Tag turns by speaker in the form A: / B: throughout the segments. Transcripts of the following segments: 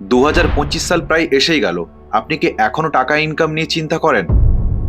A: দু হাজার পঁচিশ সাল প্রায় এসেই গেল। আপনি কি এখনও টাকা ইনকাম নিয়ে চিন্তা করেন?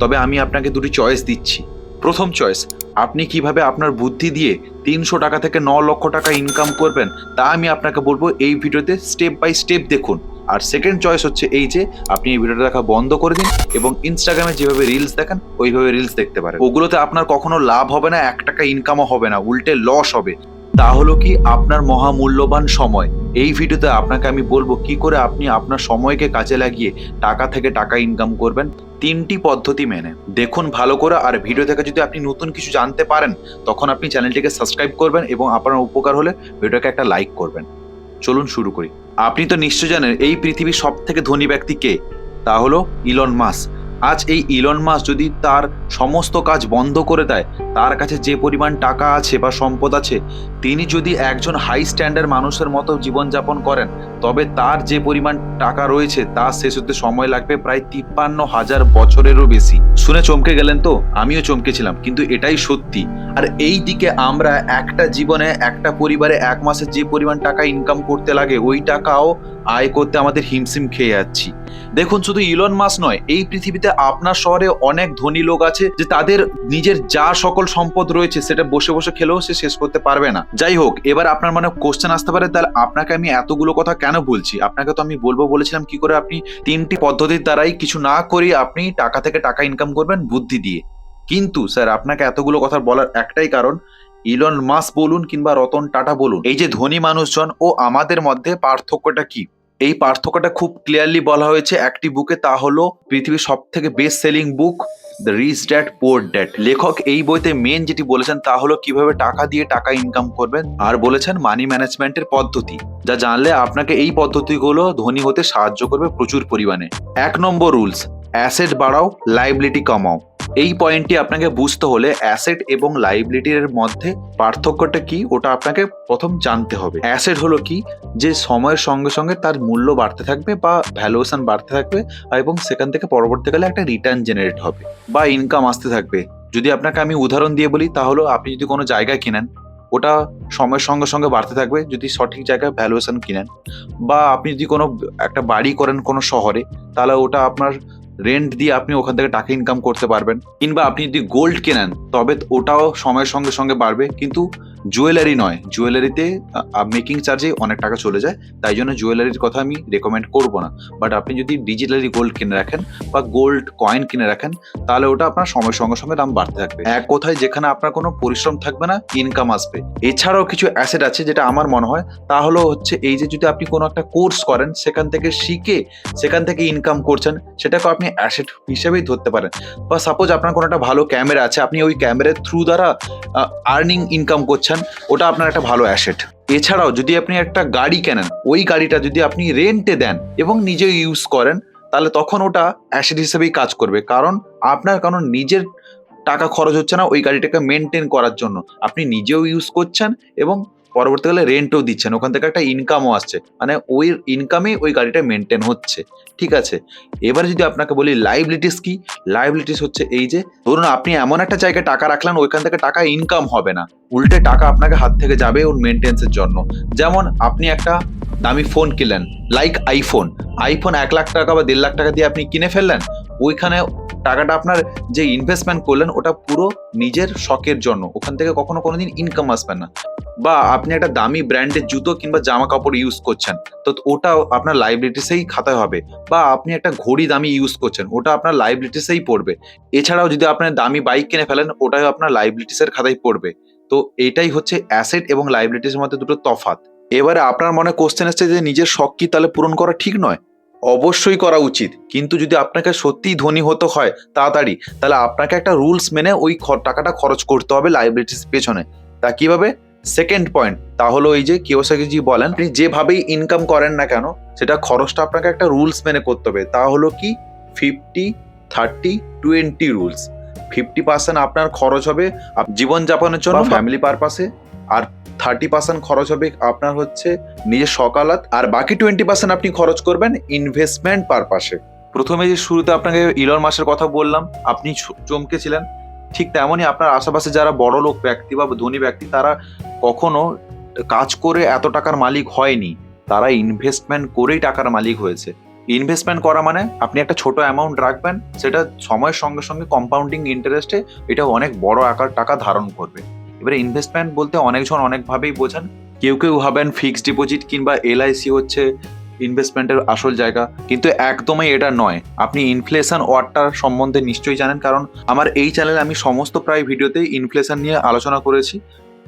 A: তবে আমি আপনাকে দুটি চয়েস দিচ্ছি। প্রথম চয়েস আপনি কীভাবে আপনার বুদ্ধি দিয়ে তিনশো টাকা থেকে ন লক্ষ টাকা ইনকাম করবেন তা আমি আপনাকে বলব এই ভিডিওতে স্টেপ বাই স্টেপ দেখুন। আর সেকেন্ড চয়েস হচ্ছে এই যে, আপনি এই ভিডিওটা দেখা বন্ধ করে দিন এবং ইনস্টাগ্রামে যেভাবে রিলস দেখেন, ওইভাবে রিলস দেখতে পারেন। ওগুলোতে আপনার কখনো লাভ হবে না, এক টাকা ইনকামও হবে না, উল্টে লস হবে। তা হলো কি, আপনার মহামূল্যবান সময় এই ভিডিওতে আপনাকে আমি বলব কি করে আপনি আপনার সময়কে কাজে লাগিয়ে টাকা থেকে টাকা ইনকাম করবেন তিনটি পদ্ধতি মেনে। দেখুন ভালো করে আর ভিডিও থেকে যদি আপনি নতুন কিছু জানতে পারেন, তখন আপনি চ্যানেলটিকে সাবস্ক্রাইব করবেন এবং আপনার উপকার হলে ভিডিওকে একটা লাইক করবেন। চলুন শুরু করি। আপনি তো নিশ্চয় জানেন এই পৃথিবীর সব থেকে ধনী ব্যক্তি কে? তা হলো ইলন মাস আজ এই ইলন মাস যদি তার সমস্ত কাজ বন্ধ করে দেয়, তার কাছে যে পরিমাণ টাকা আছে বা সম্পদ আছে, তিনি যদি একজন হাই স্ট্যান্ডার্ড মানুষের মতো জীবনযাপন করেন, তবে তার যে পরিমাণ টাকা রয়েছে, তা শেষ হতে সময় লাগবে প্রায় তিপ্পান্ন হাজার বছরেরও বেশি। শুনে চমকে গেলেন তো? আমিও চমকেছিলাম কিন্তু এটাই সত্যি। আর এই দিকে আমরা একটা জীবনে, একটা পরিবারে এক মাসে যে পরিমাণ টাকা ইনকাম করতে লাগে, ওই টাকাও আয় করতে আমাদের হিমশিম খেয়ে যাচ্ছি। দেখুন, শুধু ইলন মাস নয়, এই পৃথিবীতে আপনার শহরে অনেক ধনী লোক আছে যে তাদের নিজের যা সকল সম্পদ রয়েছে সেটা বসে বসে খেলেও সে শেষ করতে পারবে না। যাই হোক, এবার আপনার মানে কোশ্চেন আসতে পারে, তাহলে আপনাকে আমি এতগুলো কথা কেন বলছি? আপনাকে তো আমি বলব বলেছিলাম কি করে আপনি তিনটি পদ্ধতির দ্বারাই কিছু না করে আপনি টাকা থেকে টাকা ইনকাম করবেন বুদ্ধি দিয়ে। কিন্তু, স্যার, আপনাকে এতগুলো কথা বলার একটাই কারণ ইলন মাস বলুন কিংবা রতন টাটা বলুন, এই যে ধনী মানুষজন ও আমাদের মধ্যে পার্থক্যটা কি? এই পার্থক্যটা খুব ক্লিয়ারলি বলা হয়েছে একটি বুকে তা হলো পৃথিবীর সব থেকে best selling book the rich dad poor dad লেখক এই বইতে মেন যেটি বলেছেন, তা হলো কীভাবে টাকা দিয়ে টাকা ইনকাম করবেন, আর বলেছেন মানি ম্যানেজমেন্টের পদ্ধতি, যা জানলে আপনাকে এই পদ্ধতিগুলো ধনী হতে সাহায্য করবে প্রচুর পরিমাণে। এক নম্বর রুলস অ্যাসেট বাড়াও লাইবিলিটি কমাও। এই পয়েন্টটি আপনাকে বুঝতে হলে অ্যাসেট এবং লাইবিলিটির মধ্যে পার্থক্যটা কি, ওটা আপনাকে প্রথম জানতে হবে। অ্যাসেট হলো কি, যে সময়ের সঙ্গে সঙ্গে তার মূল্য বাড়তে থাকবে বা ভ্যালুয়েশন বাড়তে থাকবে এবং সেখান থেকে পরবর্তীকালে একটা রিটার্ন জেনারেট হবে বা ইনকাম আসতে থাকবে। যদি আপনাকে আমি উদাহরণ দিয়ে বলি, তাহলে আপনি যদি কোনো জায়গা কিনেন, ওটা সময়ের সঙ্গে সঙ্গে বাড়তে থাকবে, যদি সঠিক জায়গায় ভ্যালুয়েশন কিনেন বা আপনি যদি কোনো একটা বাড়ি করেন কোনো শহরে, তাহলে ওটা আপনার রেন্ট দিয়ে আপনি ওখান থেকে টাকা ইনকাম করতে পারবেন। কিংবা আপনি যদি গোল্ড কেনেন, তবে ওটাও সময়ের সঙ্গে সঙ্গে বাড়বে। কিন্তু জুয়েলারি নয়। জুয়েলারিতে মেকিং চার্জে অনেক টাকা চলে যায়। তাই জন্য জুয়েলারির কথা আমি রেকমেন্ড করব না। বাট আপনি যদি ডিজিটালি গোল্ড কিনে রাখেন বা গোল্ড কয়েন কিনে রাখেন, তাহলে ওটা আপনার সময়ের সঙ্গে সঙ্গে দাম বাড়তে থাকবে। এক কথায় যেখানে আপনার কোনো পরিশ্রম থাকবে না ইনকাম আসবে। এছাড়াও কিছু অ্যাসেট আছে যেটা আমার মনে হয়, তা হলো হচ্ছে এই যে যদি আপনি কোনো একটা কোর্স করেন, সেখান থেকে শিখে, সেখান থেকে ইনকাম করছেন সেটাকে আপনি অ্যাসেট হিসেবেই ধরতে পারেন। বা সাপোজ আপনার কোনো একটা ভালো ক্যামেরা আছে, আপনি ওই ক্যামেরার থ্রু দ্বারা আর্নিং ইনকাম করছেন ওটা আপনার একটা ভালো অ্যাসেট এছাড়াও যদি আপনি একটা গাড়ি কেনেন, ওই গাড়িটা যদি আপনি রেন্টে দেন এবং নিজে ইউজ করেন, তাহলে তখন ওটা অ্যাসেট হিসেবেই কাজ করবে। কারণ আপনার কারণ নিজের টাকা খরচ হচ্ছে না ওই গাড়িটাকে মেনটেন করার জন্য। আপনি নিজেও ইউজ করছেন এবং পরবর্তীকালে রেন্টও দিচ্ছেন, ওখান থেকে একটা ইনকামও আসছে। মানে ওই ইনকামেই ওই গাড়িটা মেনটেন হচ্ছে, ঠিক আছে? এবার যদি আপনাকে বলি লাইবিলিটিস কি? লাইবিলিটিস হচ্ছে এই যে, ধরুন আপনি এমন একটা জায়গায় টাকা রাখলেন, ওইখান থেকে টাকা ইনকাম হবে না। উল্টে টাকা আপনাকে হাত থেকে যাবে ওর মেনটেন্সের জন্য। যেমন আপনি একটা দামি ফোন কিনলেন লাইক আইফোন আইফোন এক লাখ টাকা বা দেড় লাখ টাকা দিয়ে আপনি কিনে ফেললেন, ওইখানে টাকাটা আপনার যে ইনভেস্টমেন্ট করলেন, ওটা পুরো নিজের শখের জন্য। ওখান থেকে কখনো কোনোদিন ইনকাম আসবে না। বা আপনি একটা দামি ব্র্যান্ডের জুতো কিংবা জামা কাপড় ইউজ করছেন, তো ওটাও আপনার লাইবিলিটিসেই খাতায় হবে। বা আপনি একটা ঘড়ি দামি ইউজ করছেন, ওটা আপনার লাইবিলিটিসেই পড়বে। এছাড়াও যদি আপনার দামি বাইক কিনে ফেলেন, ওটাও আপনার লাইবিলিটিসের খাতায় পড়বে। তো এটাই হচ্ছে অ্যাসেট এবং লাইবিলিটিসের মধ্যে দুটো তফাৎ। এবারে আপনার মনে কোশ্চেন এসছে যে নিজের শখ কি তাহলে পূরণ করা ঠিক নয়? অবশ্যই করা উচিত। কিন্তু যদি আপনাকে সত্যিই ধনী হতে হয় তাড়াতাড়ি তাহলে আপনাকে একটা রুলস মেনে ওই টাকাটা খরচ করতে হবে লাইবিলিটিস পেছনে। তা কীভাবে? সেকেন্ড পয়েন্ট তা হলো এই যে কিওসাকিজি বলেন আপনি যেভাবেই ইনকাম করেন না কেন সেটা খরচটা আপনাকে একটা রুলস মেনে করতে হবে। তা হলো কি? Fifty thirty twenty rules fifty percent আপনার খরচ হবে জীবনযাপনের জন্য ফ্যামিলি পারপাসে আর থার্টি পার্সেন্ট খরচ হবে আপনার হচ্ছে নিজের সকালাত, আর বাকি টোয়েন্টি পার্সেন্ট আপনি খরচ করবেন ইনভেস্টমেন্ট পারপাসে প্রথমে যে শুরুতে আপনাকে ইলন মাসের কথা বললাম, আপনি চমকেছিলেন, ঠিক তেমনই আপনার আশেপাশে যারা বড় লোক ব্যক্তি বা ধনী ব্যক্তি, তারা কখনো কাজ করে এত টাকার মালিক হয়নি, তারা ইনভেস্টমেন্ট করেই টাকার মালিক হয়েছে। ইনভেস্টমেন্ট করা মানে আপনি একটা ছোট অ্যামাউন্ট রাখবেন, সেটা সময়ের সঙ্গে সঙ্গে কম্পাউন্ডিং ইন্টারেস্টে এটা অনেক বড় আকার টাকা ধারণ করবে। এবারে ইনভেস্টমেন্ট বলতে অনেকজন অনেকভাবেই বোঝান। কেউ কেউ ভাবেন ফিক্সড ডিপোজিট কিংবা এলআইসি হচ্ছে ইনভেস্টমেন্টের আসল জায়গা। কিন্তু একদমই এটা নয়। আপনি ইনফ্লেশন ওয়ার্ডটার সম্বন্ধে নিশ্চয়ই জানেন, কারণ আমার এই চ্যানেলে আমি সমস্ত প্রায় ভিডিওতেই ইনফ্লেশন নিয়ে আলোচনা করেছি।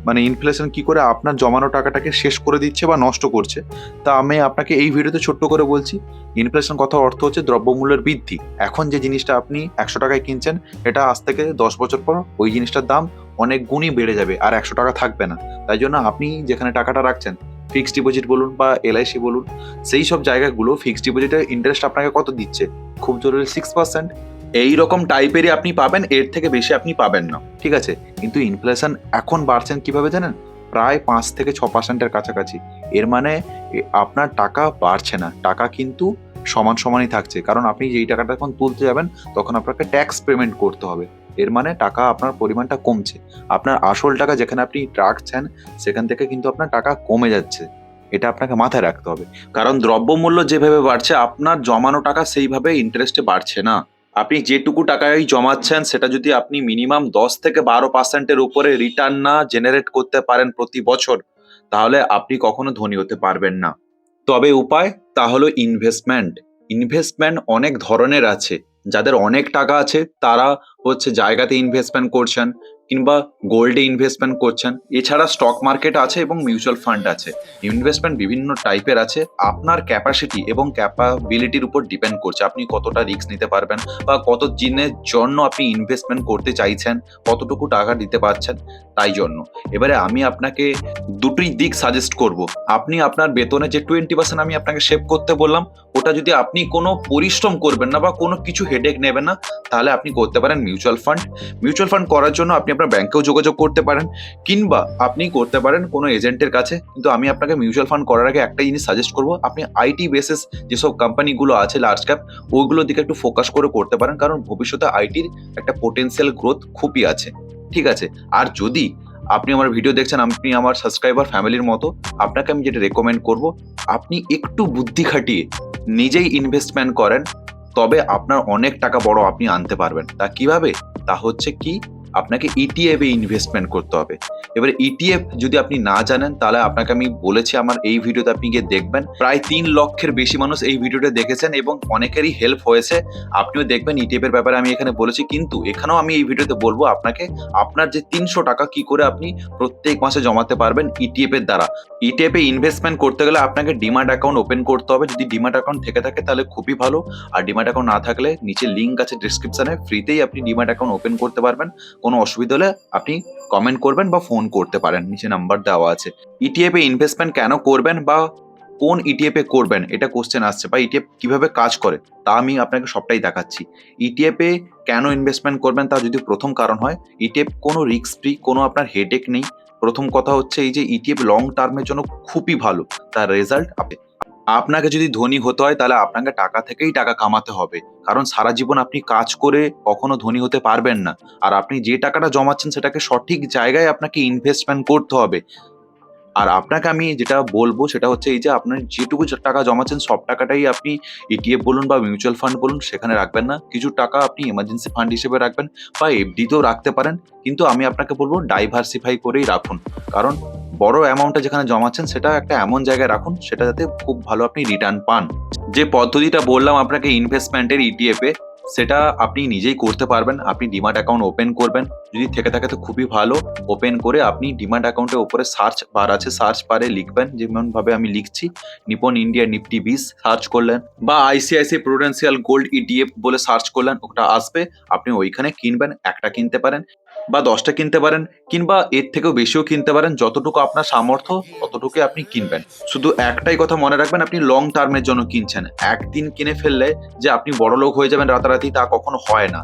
A: মানে ইনফ্লেশন কি করে আপনার জমানো টাকাটাকে শেষ করে দিচ্ছে বা নষ্ট করছে। তা আমি আপনাকে এই ভিডিওতে ছোট্ট করে বলছি ইনফ্লেশন কথা অর্থ হচ্ছে দ্রব্যমূল্যের বৃদ্ধি। এখন যে জিনিসটা আপনি একশো টাকায় কিনছেন, এটা আজ থেকে দশ বছর পর ওই জিনিসটার দাম অনেক গুণই বেড়ে যাবে আর একশো টাকা থাকবে না। তাই জন্য আপনি যেখানে টাকাটা রাখছেন ফিক্সড ডিপোজিট বলুন বা এলআইসি বলুন, সেই সব জায়গাগুলো ফিক্সড ডিপোজিটের ইন্টারেস্ট আপনাকে কত দিচ্ছে? খুব জরুরি সিক্স পার্সেন্ট এই রকম টাইপেরই আপনি পাবেন, এর থেকে বেশি আপনি পাবেন না। ঠিক আছে? কিন্তু ইনফ্লেশন এখন বাড়ছেন কীভাবে জানেন? প্রায় পাঁচ থেকে ছ পার্সেন্টের কাছাকাছি। এর মানে আপনার টাকা বাড়ছে না। টাকা কিন্তু সমান সমানই থাকছে। কারণ আপনি যেই টাকাটা এখন তুলতে যাবেন, তখন আপনাকে ট্যাক্স পেমেন্ট করতে হবে। এর মানে টাকা আপনার পরিমাণটা কমছে। আপনার আসল টাকা যেখানে আপনি রাখছেন, সেখান থেকে কিন্তু আপনার টাকা কমে যাচ্ছে। এটা আপনাকে মাথায় রাখতে হবে। কারণ দ্রব্যমূল্য যেভাবে বাড়ছে, আপনার জমানো টাকা সেইভাবে ইন্টারেস্টে বাড়ছে না। আপনি যেটুকু টাকায় জমাচ্ছেন, সেটা যদি আপনি মিনিমাম দশ থেকে বারো পার্সেন্টের উপরে রিটার্ন না জেনারেট করতে পারেন প্রতি বছর, তাহলে আপনি কখনো ধনী হতে পারবেন না। তবে উপায়, তা হলো ইনভেস্টমেন্ট ইনভেস্টমেন্ট অনেক ধরনের আছে। যাদের অনেক টাকা আছে তারা হচ্ছে জায়গাতে ইনভেস্টমেন্ট করছেন। কিংবা গোল্ডে ইনভেস্টমেন্ট করছেন, এছাড়া স্টক মার্কেট আছে এবং মিউচুয়াল ফান্ড আছে। ইনভেস্টমেন্ট বিভিন্ন টাইপের আছে। আপনার ক্যাপাসিটি এবং ক্যাপাবিলিটির উপর ডিপেন্ড করছে। আপনি কতটা রিস্ক নিতে পারবেন বা কত দিনের জন্য আপনি ইনভেস্টমেন্ট করতে চাইছেন, কতটুকু টাকা দিতে পারছেন, তাই জন্য। এবারে আমি আপনাকে দুটি দিক সাজেস্ট করব। আপনি আপনার বেতনে যে টোয়েন্টি পার্সেন্ট আমি আপনাকে সেভ করতে বললাম, ওটা যদি আপনি কোনো পরিশ্রম করবেন না বা কোনো কিছু হেডেক নেবেন না, তাহলে আপনি করতে পারেন মিউচুয়াল ফান্ড মিউচুয়াল ফান্ড করার জন্য আপনি আপনার ব্যাংকেও যোগাযোগ করতে পারেন, কিংবা আপনি করতে পারেন কোনো এজেন্টের কাছে। কিন্তু আমি আপনাকে মিউচুয়াল ফান্ড করার আগে একটা জিনিস সাজেস্ট করব। আপনি আইটি বেসিস যেসব কোম্পানিগুলো আছে লার্জ ক্যাপ ওইগুলোর দিকে একটু ফোকাস করে করতে পারেন, কারণ ভবিষ্যতে আইটির একটা পোটেন্সিয়াল গ্রোথ খুবই আছে। ঠিক আছে? আর যদি আপনি আমার ভিডিও দেখছেন, আপনি আমার সাবস্ক্রাইবার ফ্যামিলির মতো, আপনাকে আমি যেটা রেকমেন্ড করব, আপনি একটু বুদ্ধি খাটিয়ে নিজেই ইনভেস্টমেন্ট করেন, তবে আপনার অনেক টাকা বড় আপনি আনতে পারবেন। তা কীভাবে? তা হচ্ছে কি আপনাকে ইটিএফ এ ইনভেস্টমেন্ট করতে হবে। এবারে ইটিএফ যদি আপনি না জানেন, তাহলে আপনাকে আমি বলেছি আমার এই ভিডিওতে আপনি গিয়ে দেখবেন। প্রায় তিন লক্ষের বেশি মানুষ এই ভিডিওটা দেখেছেন এবং অনেকেরই হেল্প হয়েছে। আপনিও দেখবেন ইটিএফ এর ব্যাপারে আমি এখানে বলেছি, কিন্তু এখানেও আমি এই ভিডিওতে বলব আপনাকে, আপনার যে তিনশো টাকা কি করে আপনি প্রত্যেক মাসে জমাতে পারবেন ইটিএফ এর দ্বারা। ইটিএফ এ ইনভেস্টমেন্ট করতে গেলে আপনাকে ডিমার্ট অ্যাকাউন্ট ওপেন করতে হবে। যদি ডিমার্ট অ্যাকাউন্ট থেকে থাকে, তাহলে খুবই ভালো। আর ডিমার্ট অ্যাকাউন্ট না থাকলে, নিচে লিঙ্ক আছে ডিসক্রিপশনে ফ্রিতেই আপনি ডিমার্ট অ্যাকাউন্ট ওপেন করতে পারবেন। কোনো অসুবিধা হলে আপনি কমেন্ট করবেন বা ফোন করতে পারেন, নিচে নাম্বার দেওয়া আছে। ইটিএফ এ ইনভেস্টমেন্ট কেন করবেন বা কোন ইটিএফ এ করবেন? এটা কোশ্চেন আসছে বা ইটিএফ কীভাবে কাজ করে? তা আমি আপনাকে সবটাই দেখাচ্ছি। ইটিএফ এ কেন ইনভেস্টমেন্ট করবেন তা যদি প্রথম কারণ হয় ইটিএফ কোনো রিস্ক ফ্রি কোনো আপনার হেডেক নেই। প্রথম কথা হচ্ছে এই যে ইটিএফ লং টার্মের জন্য খুবই ভালো। তার রেজাল্ট আপনাকে যদি ধনী হতে হয়, তাহলে আপনাকে টাকা থেকেই টাকা কামাতে হবে। কারণ সারা জীবন আপনি কাজ করে কখনো ধনী হতে পারবেন না। আর আপনি যে টাকাটা জমাচ্ছেন, সেটাকে সঠিক জায়গায় আপনাকে ইনভেস্টমেন্ট করতে হবে। আর আপনাকে আমি যেটা বলব সেটা হচ্ছে এই যে আপনার যেটুকু টাকা জমাচ্ছেন, সব টাকাটাই আপনি ইটিএফ বলুন বা মিউচুয়াল ফান্ড বলুন, সেখানে রাখবেন না। কিছু টাকা আপনি এমার্জেন্সি ফান্ড হিসেবে রাখবেন বা এফডিতেও রাখতে পারেন। কিন্তু আমি আপনাকে বলব ডাইভার্সিফাই করেই রাখুন। কারণ বড় অ্যামাউন্টটা যেখানে জমাচ্ছেন, সেটা একটা এমন জায়গায় রাখুন, সেটা যাতে খুব ভালো আপনি রিটার্ন পান। যে পদ্ধতিটা বললাম আপনাকে ইনভেস্টমেন্টের ইটিএফ এ সেটা আপনি নিজেই করতে পারবেন, আপনি ডিমার্ট অ্যাকাউন্ট ওপেন করবেন। যদি থেকে থাকে তো খুবই ভালো। ওপেন করে আপনি ডিমার্ট অ্যাকাউন্টের ওপরে সার্চ বার আছে সার্চ বারে লিখবেন, যেমনভাবে আমি লিখছি, Nippon India Nifty BeES search করলেন, বা আইসিআইসিআই প্রুডেন্সিয়াল গোল্ড ইটিএফ বলে সার্চ করলেন, ওটা আসবে, আপনি ওইখানে কিনবেন, একটা কিনতে পারেন। বা দশটা কিনতে পারেন কিংবা এর থেকেও বেশিও কিনতে পারেন, যতটুকু আপনার সামর্থ্য ততটুকু আপনি কিনবেন। শুধু একটাই কথা মনে রাখবেন, আপনি লং টার্মের জন্য কিনছেন। একদিন কিনে ফেললে যে আপনি বড় লোক হয়ে যাবেন রাতারাতি তা কখনো হয় না।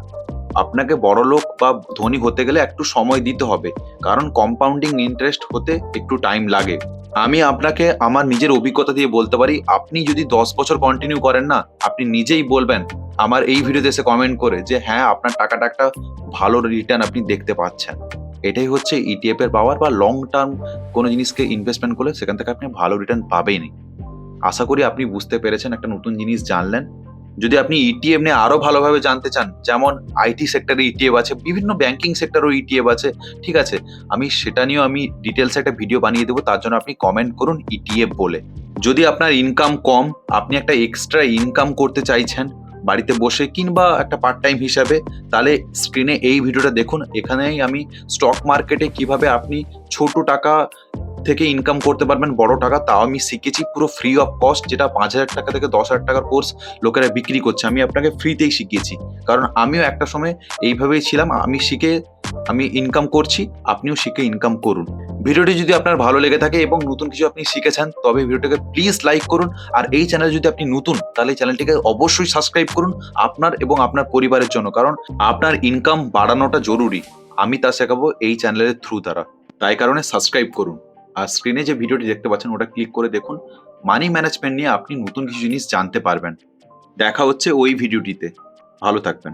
A: আপনাকে বড় লোক বা ধনী হতে গেলে একটু সময় দিতে হবে। কারণ কম্পাউন্ডিং ইন্টারেস্ট হতে একটু টাইম লাগে। আমি আপনাকে আমার নিজের অভিজ্ঞতা দিয়ে বলতে পারি, আপনি যদি দশ বছর কন্টিনিউ করেন না, আপনি নিজেই বলবেন আমার এই ভিডিওতে এসে কমেন্ট করে যে হ্যাঁ আপনার টাকাটা একটা ভালো রিটার্ন আপনি দেখতে পাচ্ছেন। এটাই হচ্ছে ইটিএফ এর পাওয়ার বা লং টার্ম কোনো জিনিসকে ইনভেস্টমেন্ট করলে সেখান থেকে আপনি ভালো রিটার্ন পাবেনই। আশা করি আপনি বুঝতে পেরেছেন একটা নতুন জিনিস জানলেন। যদি আপনি ইটিএফ নিয়ে আরও ভালোভাবে জানতে চান, যেমন আইটি সেক্টরে ইটিএফ আছে, বিভিন্ন ব্যাংকিং সেক্টরেও ইটিএফ আছে, ঠিক আছে? আমি সেটা নিয়েও আমি ডিটেলস একটা ভিডিও বানিয়ে দেবো, তার জন্য আপনি কমেন্ট করুন ইটিএফ বলে। যদি আপনার ইনকাম কম, আপনি একটা এক্সট্রা ইনকাম করতে চাইছেন, বাড়িতে বসে কিংবা একটা পার্ট টাইম হিসাবে, তাহলে স্ক্রিনে এই ভিডিওটা দেখুন। এখানেই আমি স্টক মার্কেটে কীভাবে আপনি ছোট টাকা থেকে ইনকাম করতে পারবেন বড় টাকা, তাও আমি শিখেছি পুরো ফ্রি অফ কস্ট যেটা পাঁচ হাজার টাকা থেকে দশ হাজার টাকার কোর্স লোকেরা বিক্রি করছে। আমি আপনাকে ফ্রিতেই শিখিয়েছি। কারণ আমিও একটা সময় এইভাবেই ছিলাম, আমি শিখে, আমি ইনকাম করছি, আপনিও শিখে ইনকাম করুন। ভিডিওটি যদি আপনার ভালো লেগে থাকে এবং নতুন কিছু আপনি শিখেছেন, তবে ভিডিওটাকে প্লিজ লাইক করুন। আর এই চ্যানেল যদি আপনি নতুন, তাহলে চ্যানেলটিকে অবশ্যই সাবস্ক্রাইব করুন আপনার এবং আপনার পরিবারের জন্য। কারণ আপনার ইনকাম বাড়ানোটা জরুরি। আমি তা শেখাবো এই চ্যানেলের থ্রু দ্বারা। তাই কারণে সাবস্ক্রাইব করুন। আর স্ক্রিনে যে ভিডিওটি দেখতে পাচ্ছেন, ওটা ক্লিক করে দেখুন। মানি ম্যানেজমেন্ট নিয়ে আপনি নতুন কিছু জিনিস জানতে পারবেন। দেখা হচ্ছে ওই ভিডিওটিতে ভালো থাকবেন।